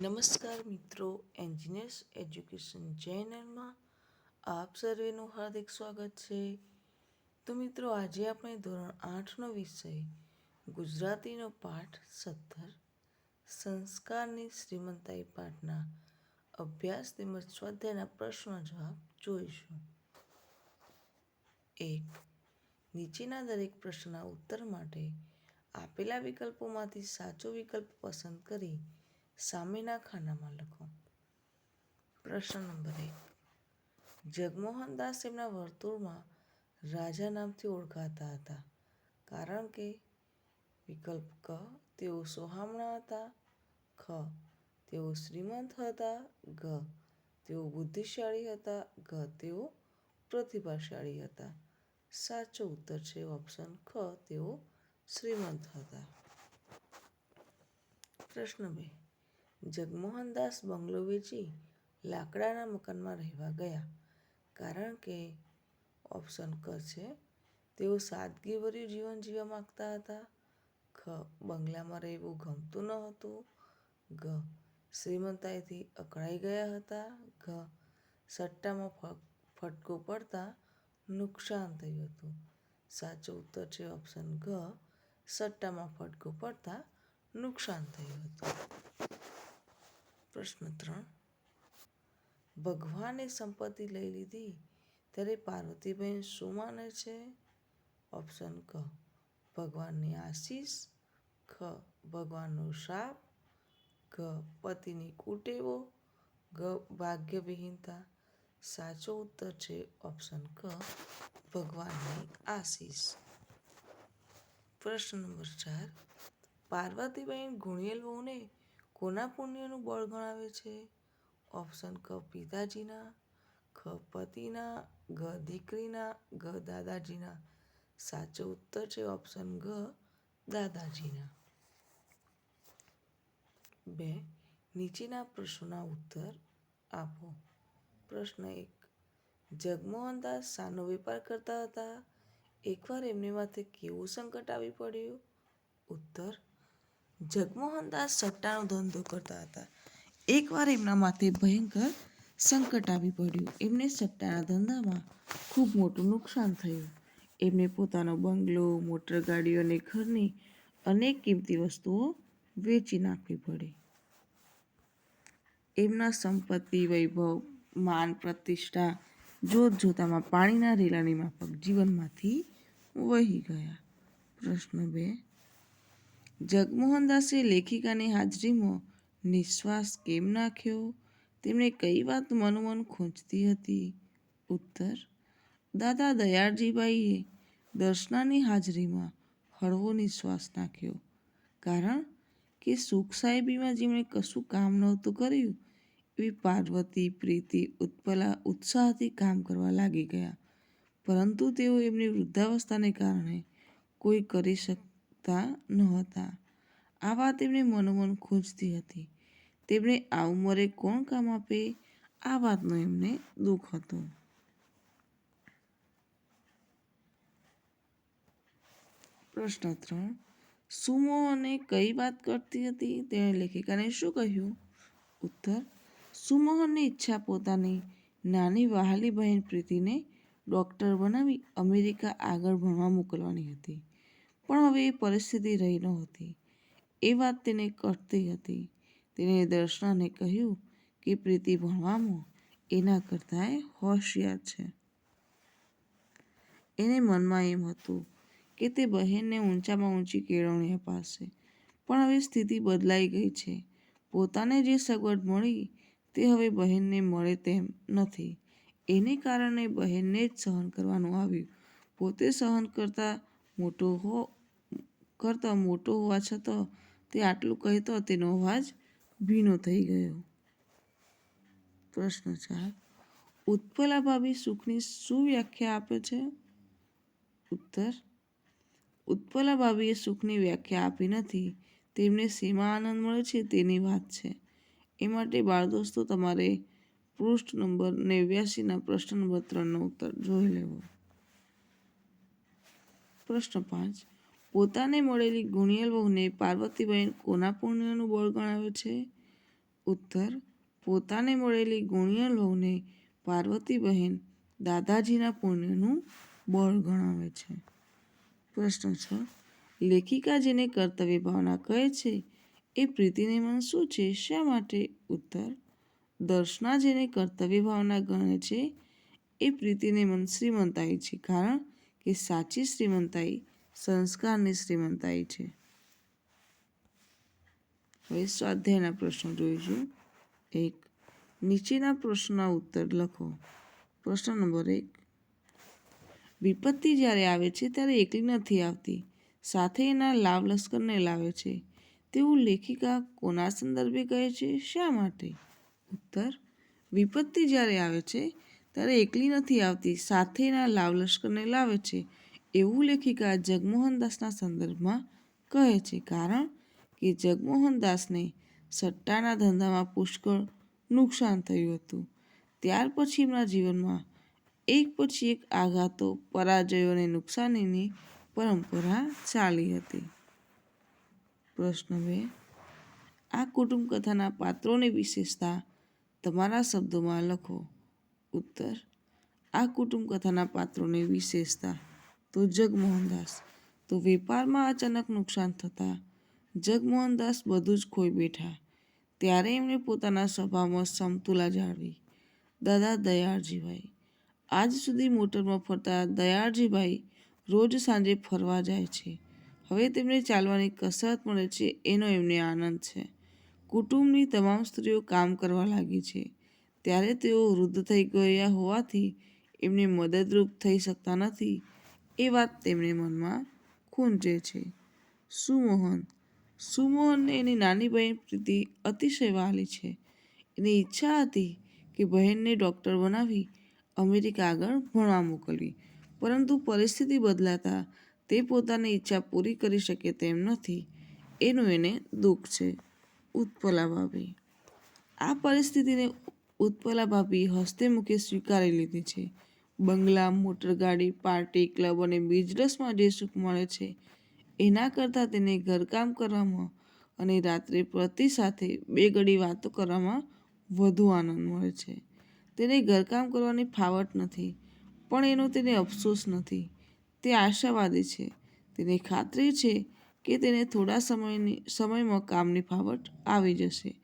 નમસ્કાર મિત્રો engineers education ચેનલમાં આપ સર્વેનું હાર્દિક સ્વાગત છે. તો મિત્રો, આજે આપણે ધોરણ આઠનો વિષય, ગુજરાતીનો પાઠ સત્તર, સંસ્કારની શ્રીમંતાઈ પાઠના અભ્યાસ તેમજ સ્વાધ્યાયના પ્રશ્નો જવાબ જોઈશું. એક, નીચેના દરેક પ્રશ્નના ઉત્તર માટે આપેલા વિકલ્પોમાંથી સાચો વિકલ્પ પસંદ કરી સામેના ખાનામાં લખો. પ્રશ્ન નંબર એક. જગમોહન દાસ એમના વર્તુળમાં રાજા નામથી ઓળખાતા હતા, કારણ કે વિકલ્પ ક, તેઓ સોહામણા હતા, ખ, તેઓ શ્રીમંત હતા ઘ તેઓ બુદ્ધિશાળી હતા ઘ તેઓ પ્રતિભાશાળી હતા. સાચો ઉત્તર છે ઓપ્શન ખ, તેઓ શ્રીમંત હતા. પ્રશ્ન બે. જગમોહનદાસ બંગલો વેચી લાકડાના મકાનમાં રહેવા ગયા. કારણ કે ઓપ્શન ક છે. તેઓ સાદગીભર્યું જીવન જીવવા માગતા હતા. ખ, બંગલામાં રહેવું ગમતું ન હતું. ઘ શ્રીમંતાઈથી અકળાઈ ગયા હતા. ઘ, સટ્ટામાં ફટકો પડતા નુકસાન થયું હતું. સાચો ઉત્તર છે ઓપ્શન ઘ સટ્ટામાં ફટકો પડતા નુકસાન થયું હતું. પ્રશ્ન ત્રણ. ભગવાને સંપત્તિ લઈ લીધી, ત્યારે પાર્વતીબેન શું માને છે? ઓપ્શન ક. ભગવાનની આશીષ. ખ. ભગવાનનો શાપ. ઘ પતિની કુટેવો. ઘ ભાગ્યવિહીનતા. સાચો ઉત્તર છે ઓપ્શન ક. ભગવાનની આશીષ. પ્રશ્ન નંબર ચાર. પાર્વતીબેન ગુણિયલ વહુને કોના પુણ્યનું બળ ગણાવે છે? ઓપ્શન ક પિતાજીના, ખ પતિના, ઘ દીકરીના, ઘ દાદાજીના. સાચો ઉત્તર છે ઓપ્શન ઘ દાદાજીના. બે, નીચેના પ્રશ્નોના ઉત્તર આપો. પ્રશ્ન એક જગમોહનદાસ શાનો વેપાર કરતા હતા. એકવાર એમને માથે કેવું સંકટ આવી પડ્યું? ઉત્તર જગમોહનદાસ સટ્ટાનો ધંધો કરતા હતા. એકવાર એમના માથે ભયંકર સંકટ આવી પડ્યું. એમને સટ્ટાના ધંધામાં ખૂબ મોટું નુકસાન થયું. એમને પોતાનો બંગલો, મોટર અને ઘરની અનેક કિંમતી વસ્તુઓ વેચી નાખવી પડી. એમના સંપત્તિ, વૈભવ, માન પ્રતિષ્ઠા જોત જોતામાં પાણીના રેલાની માફક જીવનમાંથી વહી ગયા. પ્રશ્ન બે જગમોહનદાસે લેખિકાની હાજરીમાં નિશ્વાસ કેમ નાખ્યો? તેમણે કઈ વાત મનોમન ખૂંચતી હતી? ઉત્તર, દાદા દયાળજીબાઈએ દર્શનાની હાજરીમાં હળવો નિશ્વાસ નાખ્યો. કારણ કે સુખ સાહેબીમાં જેમણે કશું કામ નહોતું કર્યું, એવી પાર્વતી, પ્રીતિ, ઉત્પલા, ઉત્સાહથી કામ કરવા લાગી ગયા. પરંતુ તેઓ એમની વૃદ્ધાવસ્થાને કારણે કોઈ કરી શકતા નહોતા. આ વાત એમણે મનોમન ખૂંચતી હતી. તેમણે આ ઉંમરે કોણ કામ આપે? આ વાતનું એમને દુઃખ હતું. પ્રશ્ન ત્રણ. સુમોહને કઈ વાત કરતી હતી? તેણે લેખિકાને શું કહ્યું? ઉત્તર. સુમોહનની ઈચ્છા પોતાની નાની વહાલી બહેન પ્રીતિને ડૉક્ટર બનાવી અમેરિકા આગળ ભણવા મોકલવાની હતી. પણ હવે એ પરિસ્થિતિ રહી નહોતી. એ વાત તેને કરતી હતી. તેણે દર્શનાને કહ્યું કે, પ્રીતિ, ભણવામાં એના કરતાં હોશિયાર છે. એને મનમાં એમ હતું કે, તે બહેનને ઊંચામાં ઊંચી કેળવણી અપાશે. પણ હવે સ્થિતિ બદલાઈ ગઈ છે. પોતાને જે સગવડ મળી, તે હવે બહેનને મળે તેમ નથી. એને કારણે બહેનને જ સહન કરવાનું આવ્યું. પોતે સહન કરતા મોટો હો કરતાં મોટો હોવા છતાં તે આટલું કહેતો તેનો અવાજ ભીનો થઈ ગયો. પ્રશ્ન ચાર ઉત્પલા ભાભી સુખની શું વ્યાખ્યા આપે છે? ઉત્તર, ઉત્પલા ભાભીએ સુખની વ્યાખ્યા આપી નથી. તેમને સીમા આનંદ મળે છે તેની વાત છે. એ માટે બાળ દોસ્તો તમારે પૃષ્ઠ નંબર નેવ્યાસીના પ્રશ્ન નંબર ત્રણનો ઉત્તર જોઈ લેવો. પ્રશ્ન પાંચ પોતાને મળેલી ગુણિયલ વહુને પાર્વતીબેન કોના પુણ્યનું બળ ગણાવે છે? ઉત્તર, પોતાને મળેલી ગુણિયલ વહુને પાર્વતી બહેન દાદાજીના પુણ્યનું બળ ગણાવે છે. પ્રશ્ન છ, લેખિકા જેને કર્તવ્ય ભાવના કહે છે, એ પ્રીતિને મન શું છે? શા માટે? ઉત્તર, દર્શના જેને કર્તવ્ય ભાવના ગણે છે, એ પ્રીતિને મન શ્રીમંતાઈ છે. કારણ કે સાચી શ્રીમંતાઈ સંસ્કારની શ્રીમંતાઈ છે. હવે સ્વાધ્યાયના પ્રશ્નો જોઈશું. એક, નીચેના પ્રશ્નના ઉત્તર લખો. પ્રશ્ન નંબર એક, વિપત્તિ જ્યારે આવે છે ત્યારે એકલી નથી આવતી. સાથે એના લાવ લશ્કરને લાવે છે. તેવું લેખિકા કોના સંદર્ભે કહે છે? શા માટે? ઉત્તર, વિપત્તિ જ્યારે આવે છે ત્યારે એકલી નથી આવતી. સાથેના લાવ લશ્કરને લાવે છે. એવું લેખિકા જગમોહનદાસના સંદર્ભમાં કહે છે, કારણ કે જગમોહનદાસને સટ્ટાના ધંધામાં પુષ્કળ નુકસાન થયું હતું. ત્યાર પછી એમના જીવનમાં એક પછી એક આઘાતો, પરાજયો અને નુકસાનીની પરંપરા ચાલી હતી. પ્રશ્ન બે, આ કુટુંબ કથાના પાત્રોની વિશેષતા તમારા શબ્દોમાં લખો. ઉત્તર, આ કુટુંબ કથાના પાત્રોની વિશેષતા તો જગમોહનદાસ. તો વેપારમાં અચાનક નુકસાન થતાં જગમોહનદાસ બધું જ ખોઈ બેઠા. ત્યારે એમણે પોતાના સભામાં સમતુલા જાળવી. દાદા, દયાળજીભાઈ. આજ સુધી મોટરમાં ફરતા દયાળજીભાઈ રોજ સાંજે ફરવા જાય છે. હવે તેમને ચાલવાની કસરત મળે છે એનો એમને આનંદ છે. કુટુંબની તમામ સ્ત્રીઓ કામ કરવા લાગી છે. ત્યારે તેઓ વૃદ્ધ થઈ ગયા હોવાથી એમને મદદરૂપ થઈ શકતા નથી. એ વાત તેમણે મનમાં ખૂંચે છે. સુમોહન સુમોહનને એની નાની બહેન પ્રીતિ અતિશય વહાલી છે. એની ઈચ્છા હતી કે બહેનને ડૉક્ટર બનાવી અમેરિકા આગળ ભણવા મોકલવી. પરંતુ પરિસ્થિતિ બદલાતા તે પોતાની ઈચ્છા પૂરી કરી શકે તેમ નથી. એનું એને દુઃખ છે. ઉત્પલા ભાભી. આ પરિસ્થિતિને ઉત્પલા ભાભી હસ્તે મુખે સ્વીકારી લીધી છે. બંગલા મોટરગાડી પાર્ટી ક્લબ અને બિઝનેસમાં જે સુખ મળે છે, એના કરતાં તેને ઘરકામ કરવામાં અને રાત્રે પતિ સાથે બે ઘડી વાતો કરવામાં વધુ આનંદ મળે છે. તેને ઘરકામ કરવાની ફાવટ નથી, પણ એનો તેને અફસોસ નથી. તે આશાવાદી છે. તેને ખાતરી છે કે તેને થોડા સમયની, સમયમાં કામની ફાવટ આવી જશે.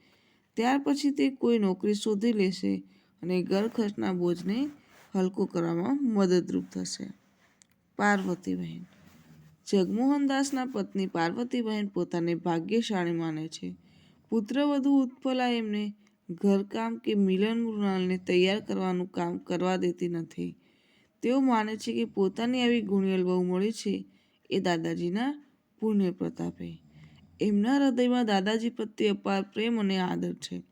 ત્યાર પછી તે કોઈ નોકરી શોધી લેશે અને ઘર ખર્ચના બોજને હલકો કરવામાં મદદરૂપ થશે. પાર્વતીબહેન જગમોહનદાસના પત્ની પાર્વતીબહેન પોતાને ભાગ્યશાળી માને છે. પુત્રવધુ ઉત્પલા એમને ઘરકામ કે મિલન મૃણાલને તૈયાર કરવાનું કામ કરવા દેતી નથી. તેઓ માને છે કે પોતાની આવી ગુણિયલ બહુ મળી છે એ દાદાજીના પુણ્ય પ્રતાપે. એમના હૃદયમાં દાદાજી પ્રત્યે અપાર પ્રેમ અને આદર છે.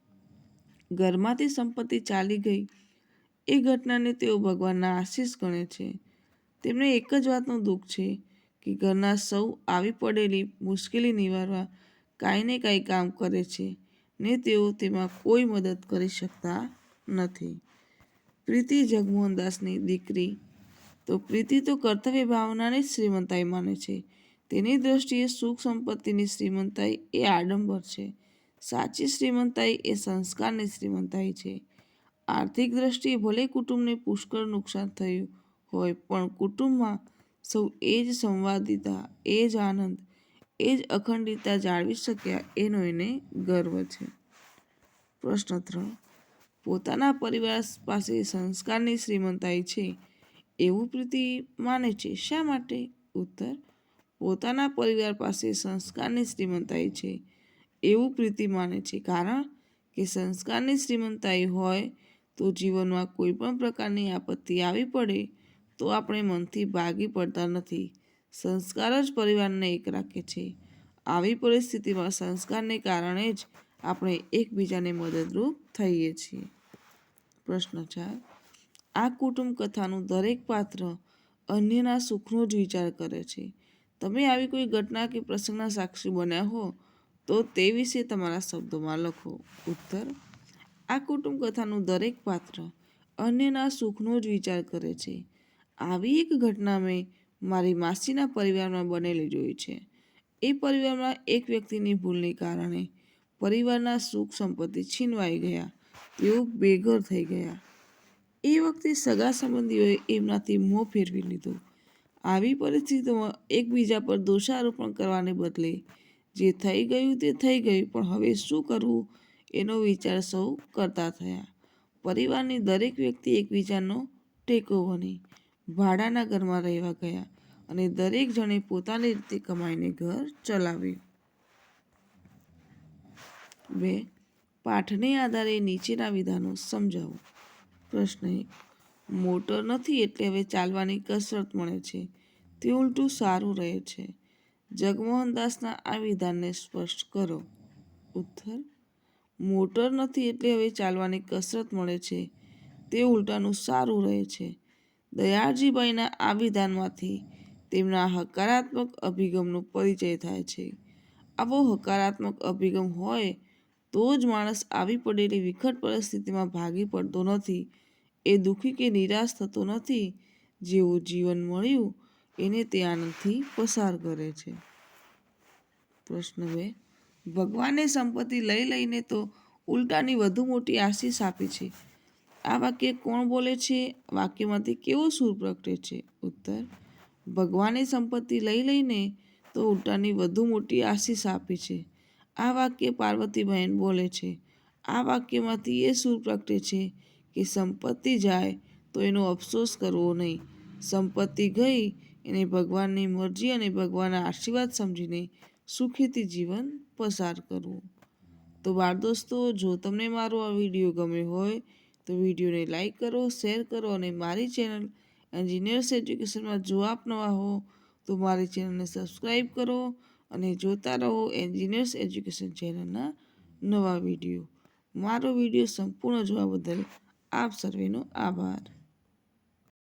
ઘરમાંથી સંપત્તિ ચાલી ગઈ એ ઘટનાને તેઓ ભગવાનના આશીષ ગણે છે. તેમને એક જ વાતનું દુઃખ છે કે ઘરના સૌ આવી પડેલી મુશ્કેલી નિવારવા કાંઈ ને કાંઈ કામ કરે છે ને તેઓ તેમાં કોઈ મદદ કરી શકતા નથી. પ્રીતિ જગમોહનદાસની દીકરી તો પ્રીતિ તો કર્તવ્ય ભાવનાને જ શ્રીમંતાઈ માને છે. તેની દ્રષ્ટિએ સુખ સંપત્તિની શ્રીમંતાઈ એ આડંબર છે. સાચી શ્રીમંતાઈ એ સંસ્કારની શ્રીમંતાઈ છે. આર્થિક દ્રષ્ટિએ ભલે કુટુંબને પુષ્કળ નુકસાન થયું હોય, પણ કુટુંબમાં સૌ એ જ સંવાદિતા, એ જ આનંદ, એ જ અખંડિતતા જાળવી શક્યા એનો એને ગર્વ છે. પ્રશ્ન ત્રણ. પોતાના પરિવાર પાસે સંસ્કારની શ્રીમંતાઈ છે એવું પ્રીતિ માને છે? શા માટે? ઉત્તર. પોતાના પરિવાર પાસે સંસ્કારની શ્રીમંતાઈ છે એવું પ્રીતિ માને છે. કારણ કે સંસ્કારની શ્રીમંતાઈ હોય તો જીવનમાં કોઈ પણ પ્રકારની આપત્તિ આવી પડે તો આપણે મનથી ભાગી પડતા નથી. સંસ્કાર જ પરિવારને એક રાખે છે. આવી પરિસ્થિતિમાં સંસ્કારને કારણે જ આપણે એકબીજાને મદદરૂપ થઈએ છીએ. પ્રશ્ન ચાર. આ કુટુંબ કથાનું દરેક પાત્ર અન્યના સુખનો જ વિચાર કરે છે. તમે આવી કોઈ ઘટના કે પ્રસંગના સાક્ષી બન્યા હો તો તે વિશે તમારા શબ્દોમાં લખો. ઉત્તર આ કુટુંબ કથાનું દરેક પાત્ર અન્યના સુખનો જ વિચાર કરે છે. આવી એક ઘટના મેં મારી માસીના પરિવારમાં બનેલી જોઈ છે. એ પરિવારમાં એક વ્યક્તિની ભૂલને કારણે પરિવારના સુખ સંપત્તિ છીનવાઈ ગયા. તેઓ બેઘર થઈ ગયા. એ વખતે સગા સંબંધીઓએ એમનાથી મોં ફેરવી લીધો. આવી પરિસ્થિતિમાં એકબીજા પર દોષારોપણ કરવાને બદલે જે થઈ ગયું તે થઈ ગયું, પણ હવે શું કરવું? એનો વિચાર સૌ કરતા થયા. પરિવારની દરેક વ્યક્તિ એકબીજાનો ટેકો બની ભાડાના ઘરમાં રહેવા ગયા અને દરેક જણે પોતાની રીતે કમાઈને ઘર ચલાવ્યું. બે, પાઠને આધારે નીચેના વિધાનો સમજાવો. પ્રશ્ન એક, મોટર નથી એટલે હવે ચાલવાની કસરત મળે છે. તે ઉલટું સારું રહે છે. જગમોહનદાસના આ વિધાનને સ્પષ્ટ કરો. ઉત્તર મોટર નથી એટલે હવે ચાલવાની કસરત મળે છે. તે ઉલટાનું સારું રહે છે. દયાળજીભાઈના આ વિધાનમાંથી તેમના હકારાત્મક અભિગમનો પરિચય થાય છે. આવો હકારાત્મક અભિગમ હોય તો જ માણસ આવી પડેલી વિકટ પરિસ્થિતિમાં ભાગી પડતો નથી. એ દુઃખી કે નિરાશ થતો નથી. જેવું જીવન મળ્યું એને તે આનંદથી પસાર કરે છે. પ્રશ્ન બે ભગવાને સંપત્તિ લઈ લઈને તો ઉલટાની વધુ મોટી આશીષ આપી છે. આ વાક્ય કોણ બોલે છે? વાક્યમાંથી કેવો સૂર પ્રગટે છે? ઉત્તર, ભગવાને સંપત્તિ લઈ લઈને તો ઉલટાની વધુ મોટી આશીષ આપી છે. આ વાક્ય પાર્વતીબહેન બોલે છે. આ વાક્યમાંથી એ સૂર પ્રગટે છે કે સંપત્તિ જાય તો એનો અફસોસ કરવો નહીં. સંપત્તિ ગઈ, એને ભગવાનની મરજી અને ભગવાનના આશીર્વાદ સમજીને સુખીથી જીવન પસાર કરવું. તો બાળ દોસ્તો, જો તમને મારો આ વીડિયો ગમ્યો હોય, તો વિડીયોને લાઈક કરો, શેર કરો અને મારી ચેનલ એન્જિનિયર્સ એજ્યુકેશનમાં જો આપ નવા હો, તો મારી ચેનલને સબસ્ક્રાઈબ કરો અને જોતા રહો એન્જિનિયર્સ એજ્યુકેશન ચેનલના નવા વીડિયો. મારો વીડિયો સંપૂર્ણ જોવા બદલ આપ સર્વેનો આભાર.